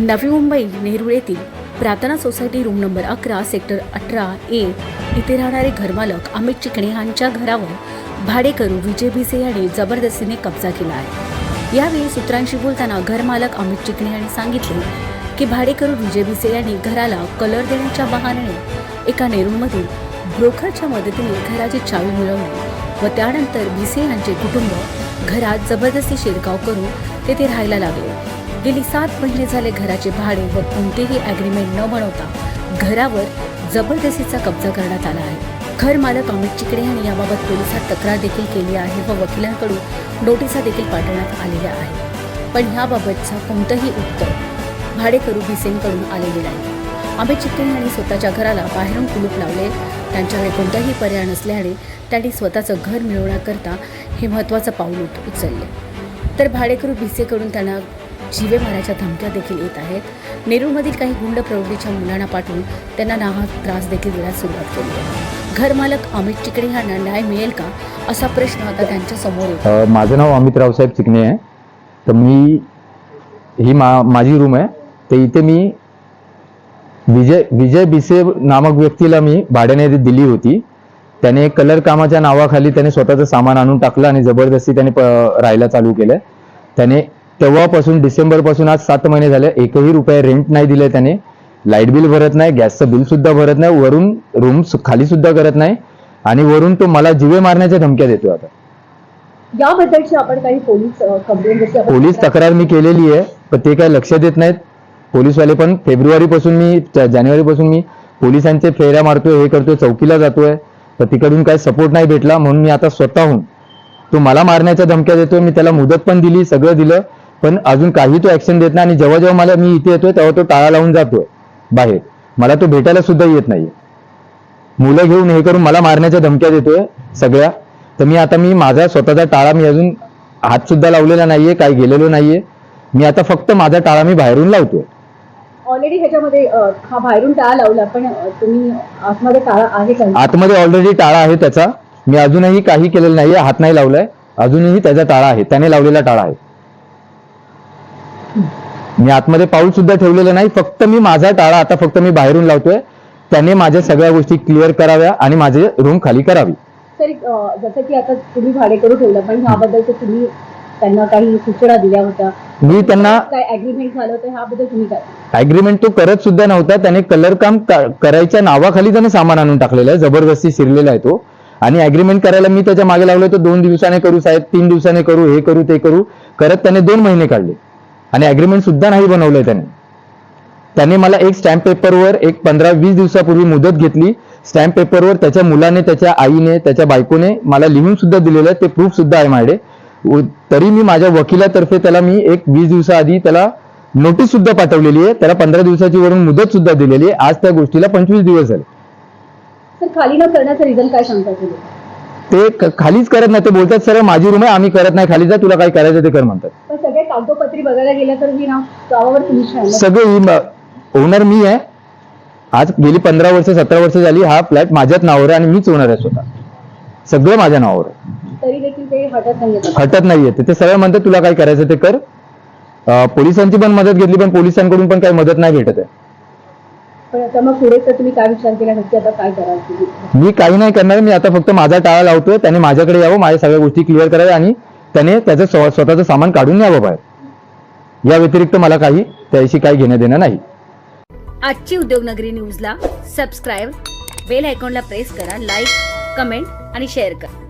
नवी मुंबई नेहरूळ येथील Prarthana society room number अकरा sector अठरा ए. इथे राहणारे घरमालक अमित चिकणे यांच्या घरावर भाडेकरू विजय भिसे यांनी जबरदस्तीने कब्जा केला आहे. यावेळी सूत्रांशी बोलताना घरमालक अमित चिकणे यांनी सांगितले की भाडेकरू विजय भिसे यांनी घराला कलर देण्याच्या बहाण्याने एका नेरूळमधील ब्रोकरच्या मदतीने घराची चावी मिळवली व त्यानंतर भिसे यांचे कुटुंब घरात जबरदस्ती शिरकाव करून तेथे राहायला लागले. गेली सात महिने झाले घराचे भाडे व कोणतेही ॲग्रीमेंट न बनवता घरावर जबरदस्तीचा कब्जा करण्यात आला आहे. घर मालक अमित चिकडे यांनी याबाबत पोलिसात तक्रार देखील केली आहे व वकिलांकडून नोटिसा देखील पाठवण्यात आलेल्या आहेत. पण ह्याबाबतचा कोणतंही उत्तर भाडेकरू भिसेंकडून आलेले नाही. अमित चिकडे यांनी स्वतःच्या घराला बाहेरून कुलूप लावले. त्यांच्याकडे कोणताही पर्याय नसल्याने त्यांनी स्वतःचं घर मिळवण्याकरता हे महत्त्वाचं पाऊल उचलले. तर भाडेकरू भिसेकडून त्यांना जीवे मारायच्या धमक्या देखील येत आहेत. नेरूळमधील काही गुंड प्रवृत्तीच्या मुलांना पाठवून त्यांना नाहक त्रास देखील देण्यास सुरुवात केली आहे. घरमालक अमित चिकणे यांना न्याय मिळेल का? असा प्रश्न आता त्यांच्यासमोर येतो. माझं नाव अमित रावसाहेब चिकणे आहे. तर मी ही मा माझी रूम आहे. तर इथे मी विजय विजय बिसे नामक व्यक्तीला मी भाड्याने दिली होती. त्याने कलर कामाच्या नावाखाली त्याने स्वतःचं सामान आणून टाकलं आणि जबरदस्ती त्याने प- राहायला चालू केलं. त्याने तेव्हापासून डिसेंबरपासून आज सात महिने झाले एकही रुपये रेंट नाही दिले त्याने. लाइट बिल भरत नाही गॅसचं बिल सुद्धा भरत नाही वरून रूम खाली सुद्धा करत नाही. आणि वरून तो मला जिवे मारण्याच्या धमक्या देतो आता. याबद्दलची आपण काही पोलीस कंप्लेंट पोलीस तक्रार मी केलेली आहे पण ते काय लक्ष देत नाहीत. पोलीसवाले पण फेब्रुवारीपासून मी जानेवारीपासून मी पोलिसांचे फेऱ्या मारतोय हे करतोय चौकीला जातोय. तर तिकडून काय सपोर्ट नाही भेटला म्हणून मी आता स्वतःहून तो मला मारण्याच्या धमक्या देतोय मी त्याला मुदत पण दिली सगळं दिलं. पण अजून काही तो ऍक्शन देत नाही आणि जेव्हा जेव्हा मला मी इथे येतोय तेव्हा तो टाळा लावून जातोय बाहेर. मला तो भेटायला सुद्धा येत नाही मुलं घेऊन हे करून मला मारण्याच्या धमक्या देतोय सगळ्या. तर मी आता मी माझा स्वतःचा टाळा मी अजून हात सुद्धा लावलेला नाहीये काही गेलेलो नाहीये. मी आता फक्त माझा टाळा मी बाहेरून लावतोय. ऑलरेडी ह्याच्यामध्ये हा बाहेरून टाळा लावला पण तुम्ही आतमध्ये टाळा आहे का? आतमध्ये ऑलरेडी टाळा आहे त्याचा. मी अजूनही काही केलेलं नाहीये हात नाही लावलाय. अजूनही त्याचा टाळा आहे त्याने लावलेला टाळा आहे. मी आतमध्ये पाऊल सुद्धा ठेवलेलं नाही. फक्त मी माझा टाळा आता फक्त मी बाहेरून लावतोय. त्याने माझ्या सगळ्या गोष्टी क्लिअर कराव्या आणि माझे रूम खाली करावी. तरी अ, जसं की आता तुम्ही ठेवलं पण ह्याबद्दल तुम्ही त्यांना काही सूचना दिल्या होत्या. मी त्यांना काय अग्रीमेंट झालं होतं ह्याबद्दल तुम्ही काय? अग्रीमेंट तो करत सुद्धा नव्हता. त्याने कलर काम करायच्या नावाखाली त्याने सामान आणून टाकलेलं आहे. जबरदस्ती शिरलेला आहे तो. आणि अग्रीमेंट करायला मी त्याच्यामागे लावलो तो दोन दिवसाने करू साहेब तीन दिवसाने करू हे करू ते करू. करत त्याने दोन महिने काढले. आणि अग्रीमेंट सुद्धा नाही बनवलंय त्याने. त्याने मला एक स्टॅम्प पेपरवर एक पंधरा वीस दिवसापूर्वी मुदत घेतली. स्टॅम्प पेपरवर त्याच्या मुलाने त्याच्या आईने त्याच्या बायकोने मला लिहून सुद्धा दिलेलं आहे. ते प्रूफ सुद्धा आहे माझ्याकडे. उ- तरी मी माझ्या वकिलातर्फे त्याला मी एक वीस दिवसाआधी त्याला नोटीस सुद्धा पाठवलेली आहे. त्याला पंधरा दिवसाची वरून मुदत सुद्धा दिलेली आहे. आज त्या गोष्टीला पंचवीस दिवस झाले. खाली न करण्याचं रिझन काय सांगता तुम्ही? ते खालीच करत नाही. ते बोलतात सर माझी रूम आहे. आम्ही करत नाही. खाली जा. तुला काय करायचं ते कर म्हणतात. कागदोपत्री बघायला गेलं तर ही नाव गावावर तुम्ही ना? सगळे ओनर मी आहे. आज गेली पंधरा वर्ष सतरा वर्ष झाली हा फ्लॅट माझ्याच नावावर आहे आणि मीच ओनर आहे स्वतः. सगळं माझ्या नावावर आहे. तरी देखील ते हटत नाही येतात हटत नाहीये ते. ते सगळं म्हणतात तुला काय करायचं ते कर. अं, पोलिसांची पण मदत घेतली पण पोलिसांकडून पण काही मदत नाही भेटत आहे. पण आता मग पुढे तर तुम्ही काय विचार केला? नक्की आता काय कराल तुम्ही? मी काही नाही करणार मी आता फक्त माझा टाळा लावतोय त्याने माझ्याकडे यावं माझ्या सगळ्या गोष्टी क्लिअर कराव्या आणि त्याने त्याचं स्वतःचं सामान काढून न्यावं बाहेर. या व्यतिरिक्त मला काही त्याशी काही घेणं देणं नाही. आजची उद्योगनगरी न्यूजला सबस्क्राईब बेल आयकॉनला प्रेस करा लाईक कमेंट आणि शेअर करा.